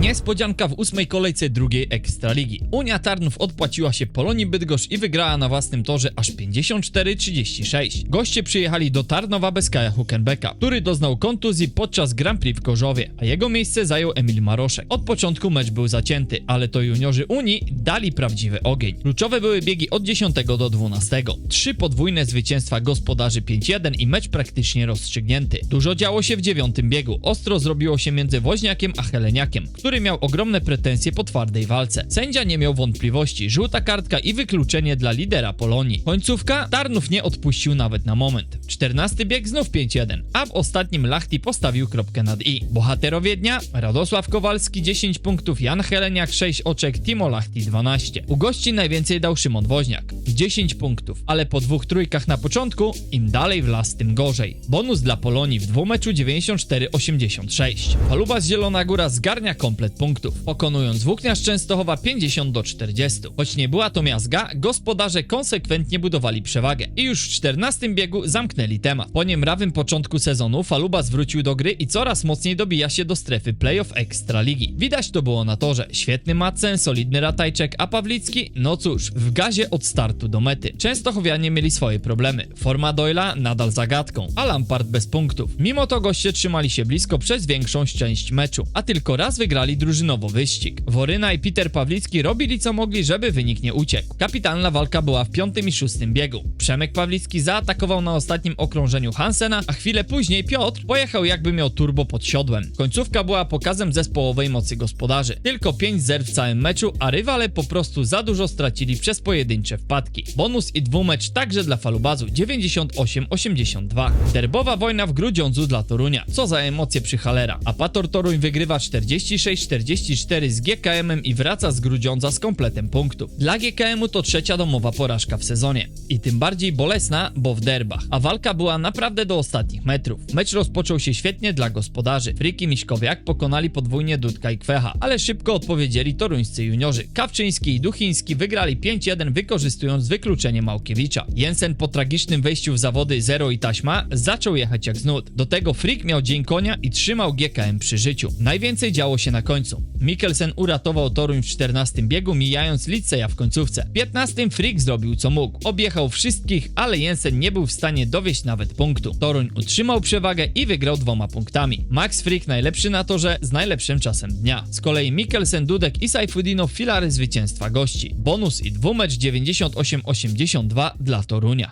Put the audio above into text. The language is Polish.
Niespodzianka w ósmej kolejce drugiej Ekstraligi. Unia Tarnów odpłaciła się Polonii Bydgoszcz i wygrała na własnym torze aż 54-36. Goście przyjechali do Tarnowa bez Kaja Hukenbecka, który doznał kontuzji podczas Grand Prix w Gorzowie, a jego miejsce zajął Emil Maroszek. Od początku mecz był zacięty, ale to juniorzy Unii dali prawdziwy ogień. Kluczowe były biegi od 10 do 12. Trzy podwójne zwycięstwa gospodarzy 5-1 i mecz praktycznie rozstrzygnięty. Dużo działo się w dziewiątym biegu. Ostro zrobiło się między Woźniakiem a Heleniakiem, który miał ogromne pretensje po twardej walce. Sędzia nie miał wątpliwości, żółta kartka i wykluczenie dla lidera Polonii. Końcówka Tarnów nie odpuścił nawet na moment. 14 bieg znów 5-1, a w ostatnim Lachti postawił kropkę nad i. Bohaterowie dnia Radosław Kowalski 10 punktów, Jan Heleniak 6 oczek, Timo Lachti 12. U gości najwięcej dał Szymon Woźniak 10 punktów, ale po dwóch trójkach na początku im dalej w las tym gorzej. Bonus dla Polonii w dwumeczu 94-86. Paluba z Zielona Góra zgarnia komplet punktów, pokonując Włókniarz Częstochowa 50 do 40. Choć nie była to miazga, gospodarze konsekwentnie budowali przewagę i już w 14 biegu zamknęli temat. Po niemrawym początku sezonu Faluba zwrócił do gry i coraz mocniej dobija się do strefy playoff Ekstraligi. Widać to było na torze. Świetny Madsen, solidny Ratajczek, a Pawlicki, no cóż, w gazie od startu do mety. Częstochowianie mieli swoje problemy. Forma Doyla nadal zagadką, a Lampard bez punktów. Mimo to goście trzymali się blisko przez większą część meczu, a tylko raz wygrali drużynowo wyścig. Woryna i Peter Pawlicki robili co mogli, żeby wynik nie uciekł. Kapitalna walka była w piątym i szóstym biegu. Przemek Pawlicki zaatakował na ostatnim okrążeniu Hansena, a chwilę później Piotr pojechał jakby miał turbo pod siodłem. Końcówka była pokazem zespołowej mocy gospodarzy. Tylko 5 zer w całym meczu, a rywale po prostu za dużo stracili przez pojedyncze wpadki. Bonus i dwumecz także dla Falubazu 98-82. Derbowa wojna w Grudziądzu dla Torunia. Co za emocje przy Halera. A Pator Toruń wygrywa 46-44 z GKM-em i wraca z Grudziądza z kompletem punktów. Dla GKM-u to trzecia domowa porażka w sezonie. I tym bardziej bolesna, bo w derbach. A walka była naprawdę do ostatnich metrów. Mecz rozpoczął się świetnie dla gospodarzy. Fryki Miśkowiak pokonali podwójnie Dudka i Kwecha, ale szybko odpowiedzieli toruńscy juniorzy. Kawczyński i Duchiński wygrali 5-1 wykorzystując wykluczenie Małkiewicza. Jensen po tragicznym wejściu w zawody Zero i Taśma zaczął jechać jak z nut. Do tego Frick miał dzień konia i trzymał GKM przy życiu. Najwięcej działo się na końcu. Mikkelsen uratował Toruń w 14 biegu, mijając Lidseja w końcówce. W 15 Frick zrobił co mógł. Objechał wszystkich, ale Jensen nie był w stanie dowieść nawet punktu. Toruń utrzymał przewagę i wygrał dwoma punktami. Max Frick najlepszy na torze z najlepszym czasem dnia. Z kolei Mikkelsen, Dudek i Saifudino filary zwycięstwa gości. Bonus i dwumecz 98-82 dla Torunia.